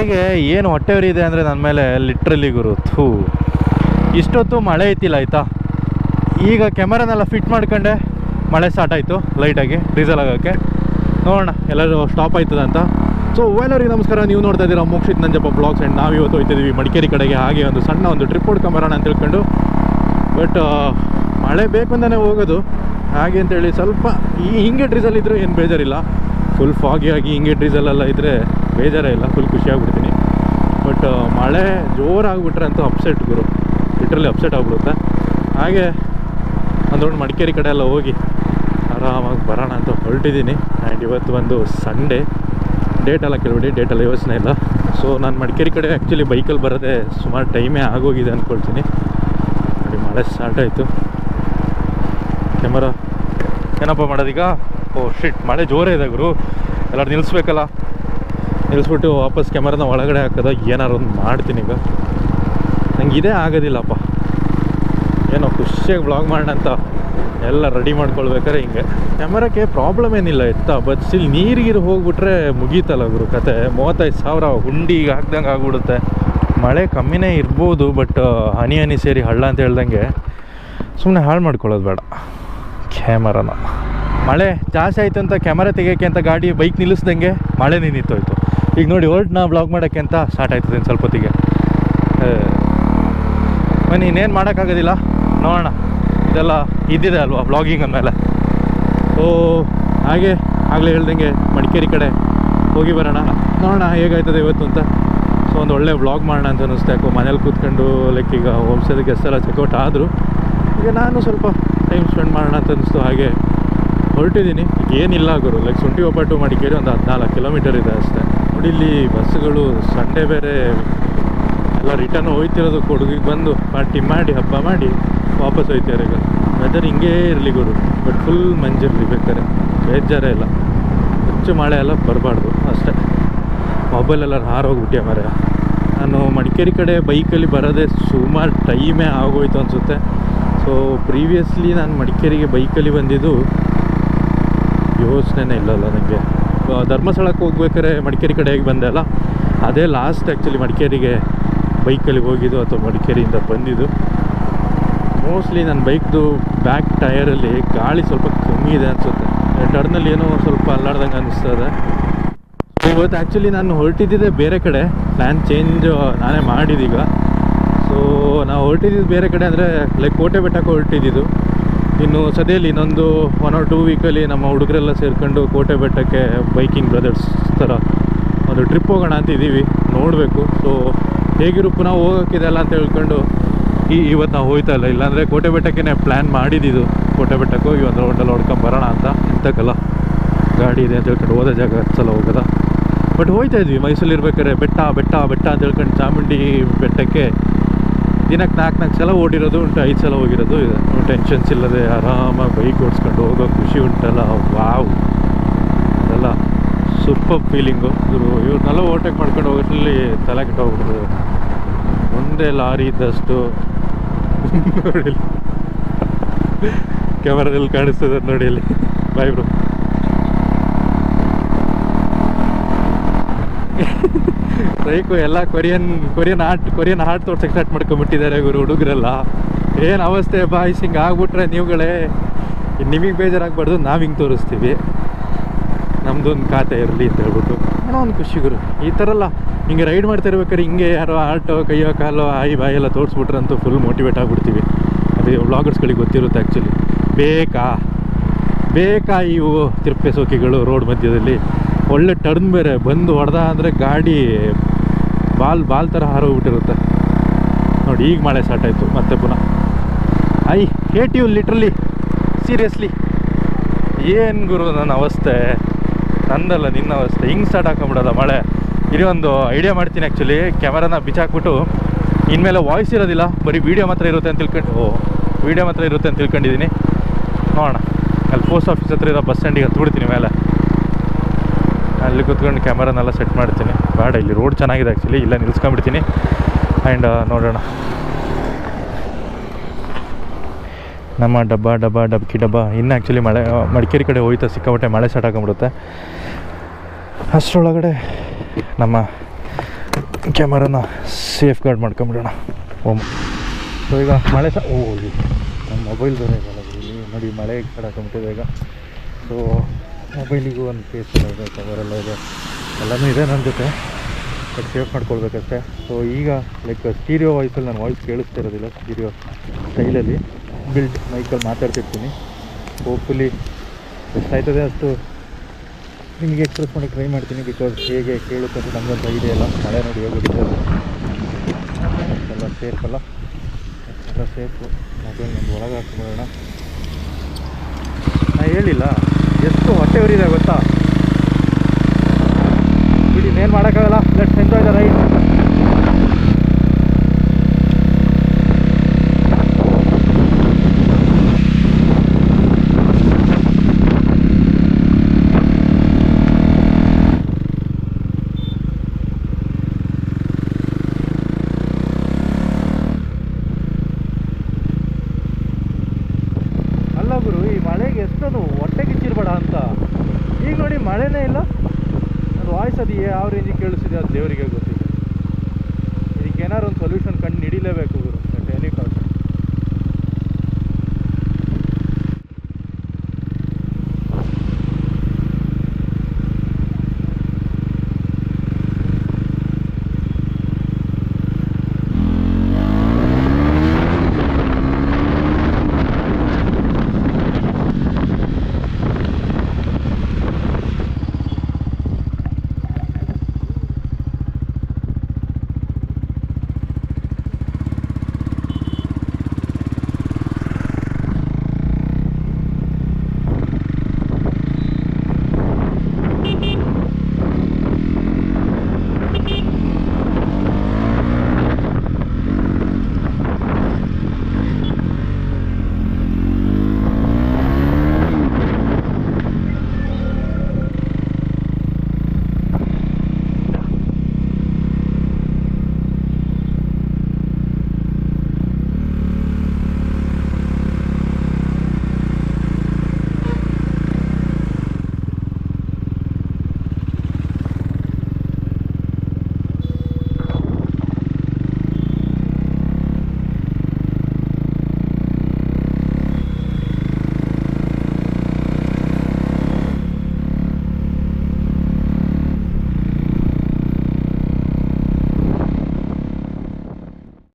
ಮಳೆಗೆ ಏನು ಹೊಟ್ಟೆ ಇದೆ ಅಂದರೆ ನನ್ನ ಮೇಲೆ? ಲಿಟ್ರಲಿ ಗುರು, ಥೂ. ಇಷ್ಟೊತ್ತು ಮಳೆ ಐತಿಲ್ಲ, ಆಯಿತಾ? ಈಗ ಕ್ಯಾಮರಾನೆಲ್ಲ ಫಿಟ್ ಮಾಡ್ಕೊಂಡೆ. ಮಳೆ ಸ್ಟಾರ್ಟ್ ಆಯಿತು ಲೈಟಾಗಿ ಡೀಸೆಲ್ ಆಗೋಕ್ಕೆ. ನೋಡೋಣ, ಎಲ್ಲರೂ ಸ್ಟಾಪ್ ಆಯ್ತದ ಅಂತ. ಸೊ ಎಲ್ಲರಿಗೆ ನಮಸ್ಕಾರ. ನೀವು ನೋಡ್ತಾ ಇದ್ದೀರಾ ಮೋಕ್ಷಿತ್ ನಂಜಪ್ಪ ಬ್ಲಾಗ್ಸ್ ಆ್ಯಂಡ್ ನಾವು ಇವತ್ತು ಹೋಗ್ತಿದ್ದೀವಿ ಮಡಿಕೇರಿ ಕಡೆಗೆ. ಹಾಗೆ ಒಂದು ಸಣ್ಣ ಒಂದು ಟ್ರಿಪ್ ಹೊಡ್ಕೊಂಬರೋಣ ಅಂತ ತಿಳ್ಕೊಂಡು. ಬಟ್ ಮಳೆ ಬೇಕು ಅಂತಲೇ ಹೋಗೋದು. ಹಾಗೆ ಅಂತೇಳಿ ಸ್ವಲ್ಪ ಈ ಹಿಂಗೆ ಡ್ರೀಸಲ್ ಇದ್ದರೂ ಏನು ಬೇಜಾರಿಲ್ಲ. ಫುಲ್ ಫಾಗಿ ಆಗಿ ಹಿಂಗೆ ಡ್ರೀಸಲೆಲ್ಲ ಇದ್ದರೆ ಬೇಜಾರೇ ಇಲ್ಲ ಫುಲ್ ಖುಷಿಯಾಗ್ಬಿಡ್ತೀನಿ ಬಟ್ ಮಳೆ ಜೋರಾಗ್ಬಿಟ್ರೆ ಅಂತೂ ಅಪ್ಸೆಟ್ ಗುರು. ಲಿಟ್ರಲಿ ಅಪ್ಸೆಟ್ ಆಗಿಬಿಡುತ್ತೆ. ಹಾಗೆ ಒಂದು ಮಡಿಕೇರಿ ಕಡೆ ಎಲ್ಲ ಹೋಗಿ ಆರಾಮಾಗಿ ಬರೋಣ ಅಂತ ಹೊರಟಿದ್ದೀನಿ ಆ್ಯಂಡ್ ಇವತ್ತು ಒಂದು ಸಂಡೇ ಡೇಟೆಲ್ಲ ಕೇಳ್ಬಿಡಿ ಡೇಟೆಲ್ಲ ಯೋಚನೆ ಇಲ್ಲ. ಸೊ ನಾನು ಮಡಿಕೇರಿ ಕಡೆ ಆ್ಯಕ್ಚುಲಿ ಬೈಕಲ್ಲಿ ಬರೋದೇ ಸುಮಾರು ಟೈಮೇ ಆಗೋಗಿದೆ ಅಂದ್ಕೊಳ್ತೀನಿ ನೋಡಿ, ಮಳೆ ಸ್ಟಾರ್ಟ್ ಆಯಿತು. ಕ್ಯಾಮರಾ ಏನಪ್ಪ ಮಾಡೋದೀಗ? ಓ ಶಿಟ್ ಮಳೆ ಜೋರೇ ಇದೆ ಗುರು. ಎಲ್ಲರೂ ನಿಲ್ಲಿಸ್ಬೇಕಲ್ಲ ನಿಲ್ಲಿಸ್ಬಿಟ್ಟು ವಾಪಸ್ ಕ್ಯಾಮರಾನ ಒಳಗಡೆ ಹಾಕೋದು ಏನಾರು ಒಂದು ಮಾಡ್ತೀನಿ ಈಗ. ನಂಗೆ ಇದೇ ಆಗೋದಿಲ್ಲಪ್ಪ. ಏನೋ ಖುಷಿಯಾಗಿ ಬ್ಲಾಗ್ ಮಾಡೋಣ ಅಂತ ಎಲ್ಲ ರೆಡಿ ಮಾಡ್ಕೊಳ್ಬೇಕಾರೆ ಹಿಂಗೆ. ಕ್ಯಾಮರಾಕ್ಕೆ ಪ್ರಾಬ್ಲಮ್ ಏನಿಲ್ಲ ಎತ್ತ ಬಟ್ ಸ್ಟಿಲ್ ನೀರಿಗಿರು ಹೋಗ್ಬಿಟ್ರೆ ಮುಗೀತಲ್ಲ ಗುರು ಕತೆ. ಮೂವತ್ತೈದು ಸಾವಿರ ಹುಂಡಿಗೆ ಹಾಕ್ದಂಗೆ ಆಗ್ಬಿಡುತ್ತೆ. ಮಳೆ ಕಮ್ಮಿನೇ ಇರ್ಬೋದು ಬಟ್ ಹನಿ ಹನಿ ಸೇರಿ ಹಳ್ಳ ಅಂತ ಹೇಳ್ದಂಗೆ ಸುಮ್ಮನೆ ಹಾಳು ಮಾಡ್ಕೊಳ್ಳೋದು ಬೇಡ. ಕ್ಯಾಮರಾನ. ಮಳೆ ಜಾಸ್ತಿ ಆಯಿತು ಅಂತ ಕ್ಯಾಮರಾ ತೆಗಿಯೋಕ್ಕೆ ಅಂತ ಗಾಡಿ ಬೈಕ್ ನಿಲ್ಲಿಸ್ದಂಗೆ ಮಳೆ ನಿಂತೋಯ್ತು ಈಗ ನೋಡಿ ಹೊರಟು ಬ್ಲಾಗ್ ಮಾಡೋಕ್ಕೆ ಅಂತ ಸ್ಟಾರ್ಟ್ ಆಯ್ತದೆ ಸ್ವಲ್ಪ ಹೊತ್ತಿಗೆ. ಬನ್ನಿ, ಇನ್ನೇನು ಮಾಡೋಕ್ಕಾಗೋದಿಲ್ಲ. ನೋಡೋಣ. ಇದೆಲ್ಲ ಇದ್ದಿದೆ ಅಲ್ವಾ ಬ್ಲಾಗಿಂಗ್ ಅಂದಮೇಲೆ. ಓ, ಹಾಗೆ ಆಗಲೇ ಹೇಳ್ದಂಗೆ ಮಡಿಕೇರಿ ಕಡೆ ಹೋಗಿ ಬರೋಣ. ನೋಡೋಣ, ಹೇಗಾಯ್ತದೆ ಇವತ್ತು ಅಂತ. ಸೊ ಒಂದು ಒಳ್ಳೆ ವ್ಲಾಗ್ ಮಾಡೋಣ ಅಂತ ಅನ್ನಿಸ್ತು ಯಾಕೋ ಮನೇಲಿ ಕೂತ್ಕೊಂಡು ಲೈಕ್ ಈಗ ಹೋಮ್ಸ್ಟೇದ ಗೆಸ್ಟ್ ಎಲ್ಲ ಚೆಕ್ಔಟ್ ಆದರೂ. ಈಗ ನಾನು ಸ್ವಲ್ಪ ಟೈಮ್ ಸ್ಪೆಂಡ್ ಮಾಡೋಣ ಅಂತ ಅನ್ನಿಸ್ತು. ಹಾಗೆ ಹೊರಟಿದ್ದೀನಿ. ಏನಿಲ್ಲ ಗುರು ಲೈಕ್ ಶುಂಠಿ ಒಬ್ಬಟ್ಟು ಮಡಿಕೇರಿ ಒಂದು ಹದಿನಾಲ್ಕು ಕಿಲೋಮೀಟರ್ ಇದೆ ಅಷ್ಟೇ. ನೋಡಿ ಇಲ್ಲಿ ಬಸ್ಸುಗಳು ಸಂಡೇ ಬೇರೆ ಎಲ್ಲ ರಿಟರ್ನ್ ಹೋಯ್ತಿರೋದು ಕೊಡಗಿಗೆ ಬಂದು ಪಾರ್ಟಿ ಮಾಡಿ, ಹಬ್ಬ ಮಾಡಿ ವಾಪಸ್ ಹೋಯ್ತಾರೆ ಈಗ. ವೆದರ್ ಹಿಂಗೇ ಇರಲಿ ಗುರು ಬಟ್ ಫುಲ್ ಮಂಜಿರಲಿ ಬೇಕಾದ್ರೆ. ಬೇಜಾರೇ ಇಲ್ಲ. ಹೆಚ್ಚು ಮಳೆ ಎಲ್ಲ ಬರಬಾರ್ದು, ಅಷ್ಟೇ. ಮೊಬೈಲೆಲ್ಲ ಹಾರೋಗ್ಬಿಟ್ಟೆ ಮರ ನಾನು ಮಡಿಕೇರಿ ಕಡೆ ಬೈಕಲ್ಲಿ ಬರೋದೇ ಸುಮಾರು ಟೈಮೇ ಆಗೋಯ್ತು ಅನಿಸುತ್ತೆ. ಸೊ ಪ್ರೀವಿಯಸ್ಲಿ ನಾನು ಮಡಿಕೇರಿಗೆ ಬೈಕಲ್ಲಿ ಬಂದಿದ್ದು ಯೋಚನೆನೇ ಇಲ್ಲಲ್ಲ ನನಗೆ ಧರ್ಮಸ್ಥಳಕ್ಕೆ ಹೋಗ್ಬೇಕಾದ್ರೆ ಮಡಿಕೇರಿ ಕಡೆಗೆ ಬಂದೆ ಅಲ್ಲ, ಅದೇ ಲಾಸ್ಟ್ ಆ್ಯಕ್ಚುಲಿ ಮಡಿಕೇರಿಗೆ ಬೈಕಲ್ಲಿ ಹೋಗಿದ್ದು ಅಥವಾ ಮಡಿಕೇರಿಯಿಂದ ಬಂದಿದ್ದು. ಮೋಸ್ಟ್ಲಿ ನನ್ನ ಬೈಕ್ದು ಬ್ಯಾಕ್ ಟಯರಲ್ಲಿ ಗಾಳಿ ಸ್ವಲ್ಪ ಕಮ್ಮಿ ಇದೆ ಅನಿಸುತ್ತೆ. ಟರ್ನಲ್ಲಿ ಏನೋ ಸ್ವಲ್ಪ ಅಲ್ಲಾಡ್ದಂಗೆ ಅನ್ನಿಸ್ತದೆ ಇವತ್ತು ಆ್ಯಕ್ಚುಲಿ ನಾನು ಹೊರಟಿದ್ದಿದ್ದೆ ಬೇರೆ ಕಡೆ. ಪ್ಲ್ಯಾನ್ ಚೇಂಜ್ ನಾನೇ ಮಾಡಿದೀಗ. ಸೊ ನಾವು ಹೊರಟಿದ್ದು ಬೇರೆ ಕಡೆ ಅಂದರೆ ಲೈಕ್ ಕೋಟೆ ಬೆಟ್ಟಕ್ಕೆ ಹೊರಟಿದ್ದು ಇನ್ನು ಸದ್ಯದಲ್ಲಿ ಇನ್ನೊಂದು ಒನ್ ಆರ್ ಟೂ ವೀಕಲ್ಲಿ ನಮ್ಮ ಹುಡುಗರೆಲ್ಲ ಸೇರ್ಕೊಂಡು ಕೋಟೆ ಬೆಟ್ಟಕ್ಕೆ ಬೈಕಿಂಗ್ ಬ್ರದರ್ಸ್ ಥರ ಒಂದು ಟ್ರಿಪ್ ಹೋಗೋಣ ಅಂತ ಇದ್ದೀವಿ, ನೋಡಬೇಕು. ಸೊ ಹೇಗಿರು ಪುನಃ ಹೋಗೋಕ್ಕಿದೆಲ್ಲ ಅಂತ ಹೇಳ್ಕೊಂಡು ಈ ಇವತ್ತು ನಾವು ಹೋಯ್ತಾ ಇಲ್ಲ. ಇಲ್ಲಾಂದರೆ ಕೋಟೆ ಬೆಟ್ಟಕ್ಕೆ ಪ್ಲ್ಯಾನ್ ಮಾಡಿದ್ದು ಕೋಟೆ ಬೆಟ್ಟಕ್ಕೆ ಹೋಗಿ ಒಂದು ರೌಂಡಲ್ಲಿ ಹೊಡ್ಕೊಂಡು ಬರೋಣ ಅಂತ. ಇಂಥಕ್ಕಲ್ಲ ಗಾಡಿ ಇದೆ ಅಂತ ಹೇಳ್ಕೊಂಡು ಹೋದ ಜಾಗ ಸಲ ಹೋಗೋದ? ಬಟ್ ಹೋಯ್ತಾ ಇದ್ವಿ. ಇರ್ಬೇಕಾದ್ರೆ ಬೆಟ್ಟ ಬೆಟ್ಟ ಬೆಟ್ಟ ಅಂತ ಹೇಳ್ಕೊಂಡು ಚಾಮುಂಡಿ ಬೆಟ್ಟಕ್ಕೆ ದಿನಕ್ಕೆ ನಾಲ್ಕು ನಾಲ್ಕು ಸಲ ಓಡಿರೋದು ಉಂಟು, ಐದು ಸಲ ಹೋಗಿರೋದು. ಇದೆ ಟೆನ್ಷನ್ಸ್ ಇಲ್ಲದೆ ಆರಾಮಾಗಿ ಬೈಕ್ ಓಡಿಸ್ಕೊಂಡು ಹೋಗೋ ಖುಷಿ ಉಂಟಲ್ಲ. ವಾವ್. ಅದೆಲ್ಲ ಸೂಪರ್ ಫೀಲಿಂಗು ಇವರು, ಇವ್ರನ್ನೆಲ್ಲ ಓವರ್ಟೇಕ್ ಮಾಡ್ಕೊಂಡು ಹೋಗೋದ್ರಲ್ಲಿ ತಲೆ ಕೆಟ್ಟೋಗ್ಬಿಡ್ತದೆ. ಒಂದೇ ಲಾರಿ ಇದ್ದಷ್ಟು ನೋಡಿ ಕ್ಯಾಮರಾದಲ್ಲಿ ಕಾಣಿಸ್ತದೆ ನೋಡಿ ಇಲ್ಲಿ ಬಾಯ್ ಬ್ರೋ ರೈಕು ಎಲ್ಲ Korean Korean art Korean art ತೋರ್ಸಕ್ಕೆ start ಮಾಡ್ಕೊಂಬಿಟ್ಟಿದ್ದಾರೆ ಇವರು ಹುಡುಗರೆಲ್ಲ. ಏನು ಅವಸ್ಥೆ ಬಾಯ್ಸ್ ಹಿಂಗೆ ಆಗ್ಬಿಟ್ರೆ ನೀವುಗಳೇ. ನಿಮಗೆ ಬೇಜಾರಾಗಬಾರ್ದು, ನಾವು ಹಿಂಗೆ ತೋರಿಸ್ತೀವಿ. ನಮ್ಮದೊಂದು ಖಾತೆ ಇರಲಿ ಅಂತ ಹೇಳ್ಬಿಟ್ಟು. ಏನೋ ಒಂದು ಖುಷಿ ಗುರು. ಈ ಥರ ಎಲ್ಲ ಹಿಂಗೆ ರೈಡ್ ಮಾಡ್ತಾ ಇರ್ಬೇಕಾದ್ರೆ ಹಿಂಗೆ ಯಾರೋ ಆಟೋ, ಕೈಯೋ, ಕಾಲೋ ಆಯಿ ಬಾಯಿ ಎಲ್ಲ ತೋರಿಸ್ಬಿಟ್ರಂತೂ ಫುಲ್ ಮೋಟಿವೇಟ್ ಆಗಿಬಿಡ್ತೀವಿ. ಅದು ವ್ಲಾಗರ್ಸ್ಗಳಿಗೆ ಗೊತ್ತಿರುತ್ತೆ ಆ್ಯಕ್ಚುಲಿ ಬೇಕಾ? ಬೇಕಾ ಇವು ತಿರುಪೆ ಸೋಕಿಗಳು ರೋಡ್ ಮಧ್ಯದಲ್ಲಿ. ಒಳ್ಳೆ ಟರ್ನ್ ಬೇರೆ. ಬಂದು ಹೊಡೆದ ಅಂದರೆ ಗಾಡಿ ಬಾಲ್ ಬಾಲ್ ಥರ ಹಾರೋಗ್ಬಿಟ್ಟಿರುತ್ತೆ. ನೋಡಿ, ಈಗ ಮಳೆ ಸ್ಟಾರ್ಟ್ ಆಯಿತು. ಮತ್ತೆ ಪುನಃ. I hate you literally seriously ಏನು ಗುರು, ನನ್ನ ಅವಸ್ಥೆ? ನಂದಲ್ಲ, ನಿನ್ನ ಅವಸ್ಥೆ. ಹಿಂಗೆ ಸ್ಟಾರ್ಟ್ ಹಾಕೊಂಬಿಡೋದ ಮಳೆ. ಇಲ್ಲಿ ಒಂದು ಐಡಿಯಾ ಮಾಡ್ತೀನಿ ಆ್ಯಕ್ಚುಲಿ ಕ್ಯಾಮರಾನ ಬಿಚ್ಚಾಕ್ಬಿಟ್ಟು, ಇನ್ಮೇಲೆ ವಾಯ್ಸ್ ಇರೋದಿಲ್ಲ. ಬರೀ ವೀಡಿಯೋ ಮಾತ್ರ ಇರುತ್ತೆ ಅಂತ ತಿಳ್ಕೊಂಡು ಓ ವೀಡಿಯೋ ಮಾತ್ರ ಇರುತ್ತೆ ಅಂತ ತಿಳ್ಕೊಂಡಿದ್ದೀನಿ. ನೋಡೋಣ. ಅಲ್ಲಿ ಪೋಸ್ಟ್ ಆಫೀಸ್ ಹತ್ರ ಇರೋ ಬಸ್ ಸ್ಟ್ಯಾಂಡಿಗೆ ಹತ್ಬಿಡ್ತೀನಿ ಮೇಲೆ. ಅಲ್ಲಿ ಕೂತ್ಕೊಂಡು ಕ್ಯಾಮರಾನೆಲ್ಲ ಸೆಟ್ ಮಾಡ್ತೀನಿ. ಬೇಡ, ಇಲ್ಲಿ ರೋಡ್ ಚೆನ್ನಾಗಿದೆ ಆ್ಯಕ್ಚುಲಿ ಇಲ್ಲ ನಿಲ್ಸ್ಕೊಂಡ್ಬಿಡ್ತೀನಿ. ಆ್ಯಂಡ್ ನೋಡೋಣ. ನಮ್ಮ ಡಬ್ಬ ಡಬ್ಬ, ಡಬ್ಕಿ ಡಬ್ಬ. ಇನ್ನು ಆ್ಯಕ್ಚುಲಿ ಮಳೆ ಮಡಿಕೇರಿ ಕಡೆ ಹೋಯ್ತಾ ಸಿಕ್ಕಾಪಟ್ಟೆ ಮಳೆ ಸ್ಟಾರ್ಟ್ ಆಗ್ಬಿಡುತ್ತೆ. ಅಷ್ಟರೊಳಗಡೆ ನಮ್ಮ ಕ್ಯಾಮರಾನ ಸೇಫ್ ಗಾರ್ಡ್ ಮಾಡ್ಕೊಂಬಿಡೋಣ. ಓಮ್ ಸೊ ಈಗ ಮಳೆ ಸಹ ಓ ನಮ್ಮ ಮೊಬೈಲ್ ಬೇರೆ ಇದಲ್ಲ ನೋಡಿ, ಮಳೆ ಕಡೆ ಹಾಕೊಂಬಿಟ್ಟಿದೆ ಈಗ. ಸೊ ಮೊಬೈಲಿಗೂ ಒಂದು ಕೇಸ್ ಎಲ್ಲ ಇದೆ ಕವರೆಲ್ಲ ಇದೆ. ಎಲ್ಲನೂ ಇದೆ ನನ್ನ ಜೊತೆ ಬಟ್ ಸೇವ್ ಮಾಡ್ಕೊಳ್ಬೇಕಷ್ಟೆ. ಸೊ ಈಗ ಲೈಕ್ ಸ್ಟೀರಿಯೋ ವಾಯ್ಸಲ್ಲಿ ನಾನು ವಾಯ್ಸ್ ಕೇಳಿಸ್ತಿರೋದಿಲ್ಲ ಸ್ಟೀರಿಯೋ ಸ್ಟೈಲಲ್ಲಿ ಬಿಲ್ಡ್ ಮೈಕಲ್ಲಿ ಮಾತಾಡ್ತಿರ್ತೀನಿ. ಹೋಪ್ಫುಲಿ ಎಷ್ಟಾಯ್ತದೆ ಅಷ್ಟು. ನಿಮಗೆ ಎಕ್ಸ್ಪ್ರೆಸ್ ಮಾಡೋಕ್ಕೆ ಟ್ರೈ ಮಾಡ್ತೀನಿ ಬಿಕಾಸ್ ಹೇಗೆ ಕೇಳುತ್ತೆ ಅಂತ ನಮಗೊಂದು ಐಡಿಯಾ ಇಲ್ಲ. ಮಳೆ ನೋಡಿ ಹೋಗ್ಬಿಟ್ಟಿದೆ ಎಲ್ಲ ಸೇಫ್ ಅಲ್ಲ? ಎಲ್ಲ ಸೇಫು ಮೊಬೈಲ್ ನಮ್ಗೆ ಒಳಗೆ ಹಾಕ್ಬಿಡೋಣ. ನಾನು ಹೇಳಿಲ್ಲ. ಎಷ್ಟು ಹೊಟ್ಟೆ ಉರಿದೆ ಗೊತ್ತಾ? ಬಿಡಿ, ಏನು ಮಾಡೋಕ್ಕಾಗಲ್ಲ. ಲೆಟ್ಸ್ ಎಂಜಾಯ್ ದ ರೈಡ್ ಅಲ್ಲ ಗುರು, ಈ ಮಳೆಗೆ ಮಳೆನೇ ಇಲ್ಲ. ಅದು ವಾಯ್ಸ್ ಅದು ಯಾವ ರೇಂಜಿಗೆ ಕೇಳಿಸಿದೆ ಅದು ದೇವರಿಗೆ ಗೊತ್ತಿದೆ ಏನಾದ್ರು ಒಂದು ಸೊಲ್ಯೂಷನ್ ಕಂಡು ಹಿಡಿಲೇಬೇಕು ಗುರು.